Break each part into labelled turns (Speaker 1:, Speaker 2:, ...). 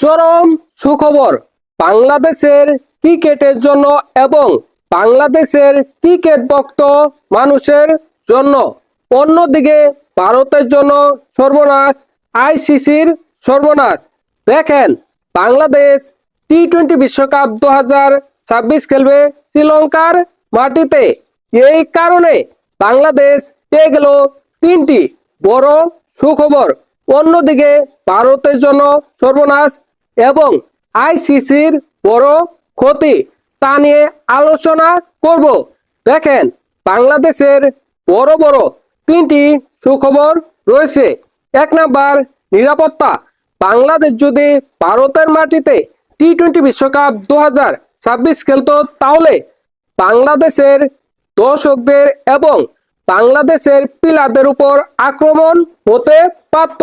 Speaker 1: চরম সুখবর। বাংলাদেশের ক্রিকেটের জন্য এবং বাংলাদেশের ক্রিকেট ভক্ত মানুষের জন্য। অন্যদিকে ভারতের জন্য সর্বনাশ, আইসিসির সর্বনাশ। দেখেন, বাংলাদেশ টি টোয়েন্টি বিশ্বকাপ দু হাজার ছাব্বিশ খেলবে শ্রীলঙ্কার মাটিতে। এই কারণে বাংলাদেশ পেয়ে গেল তিনটি বড় সুখবর। অন্যদিকে ভারতের জন্য সর্বনাশ এবং আইসিসির বড় ক্ষতি তা নিয়ে আলোচনা করব। দেখেন, বাংলাদেশের বড় বড় তিনটি সুখবর রয়েছে। এক নাম্বার, নিরাপত্তা। বাংলাদেশ যদি ভারতের মাটিতে টি টোয়েন্টি বিশ্বকাপ দু হাজার ছাব্বিশ খেলতো, তাহলে বাংলাদেশের দর্শকদের এবং বাংলাদেশের পিলারদের উপর আক্রমণ হতে পারত।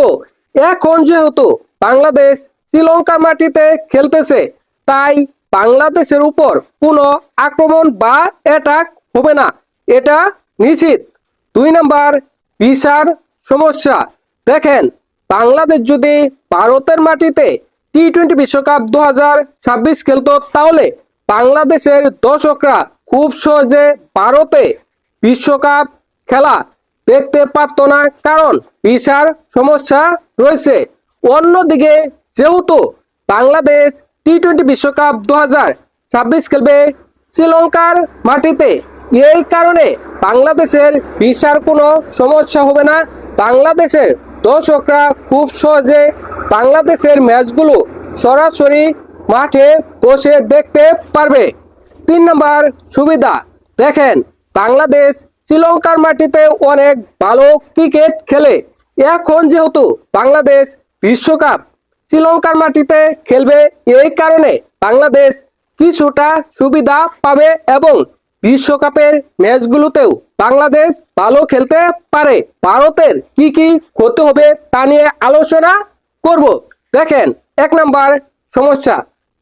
Speaker 1: এখন যেহেতু বাংলাদেশ শ্রীলঙ্কার মাটিতে খেলতেছে, তাই বাংলাদেশের উপর কোনো আক্রমণ বা অ্যাটাক হবে না। এটা নিশ্চিত। দুই নাম্বার ভিসার সমস্যা। দেখেন, বাংলাদেশ যদি ভারতের মাটিতে টি টোয়েন্টি বিশ্বকাপ দু হাজার ছাব্বিশ খেলতো, তাহলে বাংলাদেশের দর্শকরা খুব সহজে ভারতে বিশ্বকাপ খেলা দেখতে পারতো না। কারণ ভিসার সমস্যা রয়েছে। অন্যদিকে যেহেতু বাংলাদেশ টি টোয়েন্টি বিশ্বকাপ দু হাজার ছাব্বিশ খেলবে শ্রীলঙ্কার মাটিতে, এই কারণে বাংলাদেশের ভিসার কোনো সমস্যা হবে না। বাংলাদেশের দর্শকরা খুব সহজে বাংলাদেশের ম্যাচগুলো সরাসরি মাঠে বসে দেখতে পারবে। তিন নম্বর সুবিধা, দেখেন বাংলাদেশ শ্রীলঙ্কার মাটিতে অনেক ভালো ক্রিকেট খেলে। এখন যেহেতু বাংলাদেশ বিশ্বকাপ শ্রীলঙ্কার মাটিতে খেলবে এই কারণে বাংলাদেশ কিছুটা সুবিধা পাবে এবং বিশ্বকাপের ম্যাচগুলোতেও বাংলাদেশ ভালো খেলতে পারে। ভারতের কি কি ক্ষতি হবে তা নিয়ে আলোচনা করব। দেখেন, এক নাম্বার সমস্যা,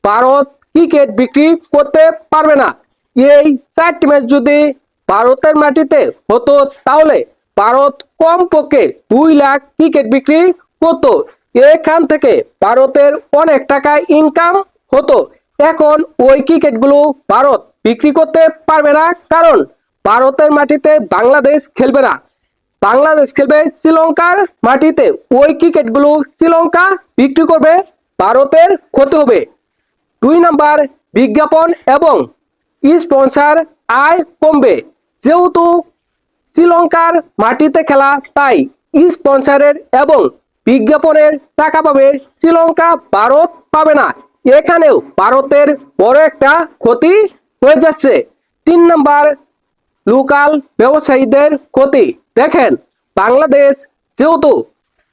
Speaker 1: ভারত ক্রিকেট বিক্রি করতে পারবে না। এই চারটি ম্যাচ যদি ভারতের মাটিতে হতো তাহলে ভারত কমপক্ষে দুই লাখ ক্রিকেট বিক্রি করতো। এখান থেকে ভারতের অনেক টাকা ইনকাম হতো। এখন ওই ক্রিকেটগুলো ভারত বিক্রি করতে পারবে না, কারণ ভারতের মাটিতে বাংলাদেশ খেলবে না। বাংলাদেশ খেলবে শ্রীলঙ্কার মাটিতে, ওই ক্রিকেটগুলো শ্রীলঙ্কা বিক্রি করবে, ভারতের ক্ষতি হবে। দুই নাম্বার, বিজ্ঞাপন এবং স্পন্সার আয় কমবে। যেহেতু শ্রীলঙ্কার মাটিতে খেলা, তাই স্পন্সারের এবং বিজ্ঞাপনের টাকা পাবে শ্রীলঙ্কা, ভারত পাবে না। এখানেও ভারতের বড় একটা ক্ষতি হয়ে যাচ্ছে। তিন নাম্বার লোকাল ব্যবসায়ীদের ক্ষতি। দেখেন, বাংলাদেশ যেহেতু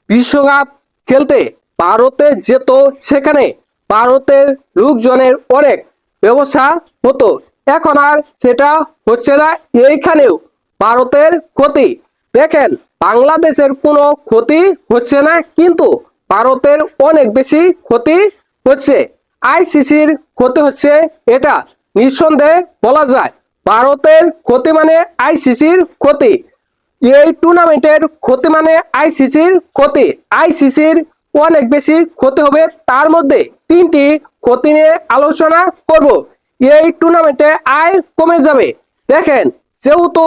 Speaker 1: বিশ্বকাপ খেলতে ভারতে যেত সেখানে ভারতের লোকজনের অনেক ব্যবসা হতো। এখন আর সেটা হচ্ছে না। এইখানেও ভারতের ক্ষতি দেখেন, বাংলাদেশের কোনো ক্ষতি হচ্ছে না, কিন্তু ভারতের অনেক বেশি ক্ষতি হচ্ছে। আইসিসির ক্ষতি হচ্ছে এটা নিঃসন্দেহে বলা যায়। ভারতের ক্ষতি মানে আইসিসির ক্ষতি। এই টুর্নামেন্টের ক্ষতি মানে আইসিসির ক্ষতি। আইসিসির অনেক বেশি ক্ষতি হবে, তার মধ্যে তিনটি ক্ষতি নিয়ে আলোচনা করব। এই টুর্নামেন্টে আয় কমে যাবে। দেখেন, যেহেতু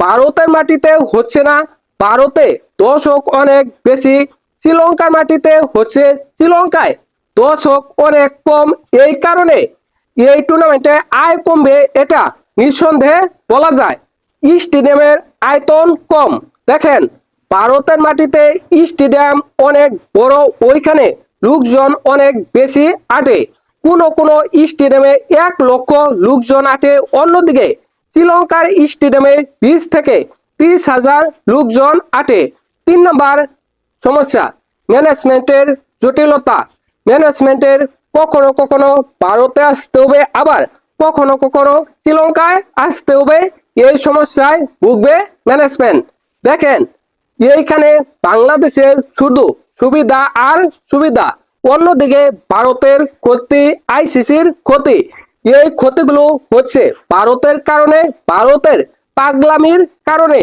Speaker 1: ভারতের মাটিতে হচ্ছে না ভারতে দর্শক অনেক বেশি, শ্রীলঙ্কার মাটিতে হচ্ছে শ্রীলঙ্কায় দর্শক অনেক কম। এই কারণে এই টুর্নামেন্টে আয় কমবে এটা নিঃসন্দেহে বলা যায়। স্টেডিয়ামের আয়তন কম। দেখেন ভারতের মাটিতে স্টেডিয়াম অনেক বড়, ওইখানে লোকজন অনেক বেশি আটে। কোনো কোনো স্টেডিয়ামে এক লক্ষ লোকজন আটে। অন্যদিকে শ্রীলঙ্কার স্টেডিয়ামে বিশ থেকে তিরিশ হাজার লোকজন আটে। তিন নম্বর সমস্যা, ম্যানেজমেন্টের জটিলতা। ম্যানেজমেন্টের কখনো কখনো ভারতে আসতে হবে, আবার কখনো কখনো শ্রীলঙ্কায় আসতে হবে। এই সমস্যায় ভুগবে ম্যানেজমেন্ট। দেখেন, এইখানে বাংলাদেশের শুধু সুবিধা আর সুবিধা। অন্যদিকে ভারতের ক্ষতি আইসিসির ক্ষতি। এই ক্ষতিগুলো হচ্ছে ভারতের কারণে ভারতের পাগলামির কারণে।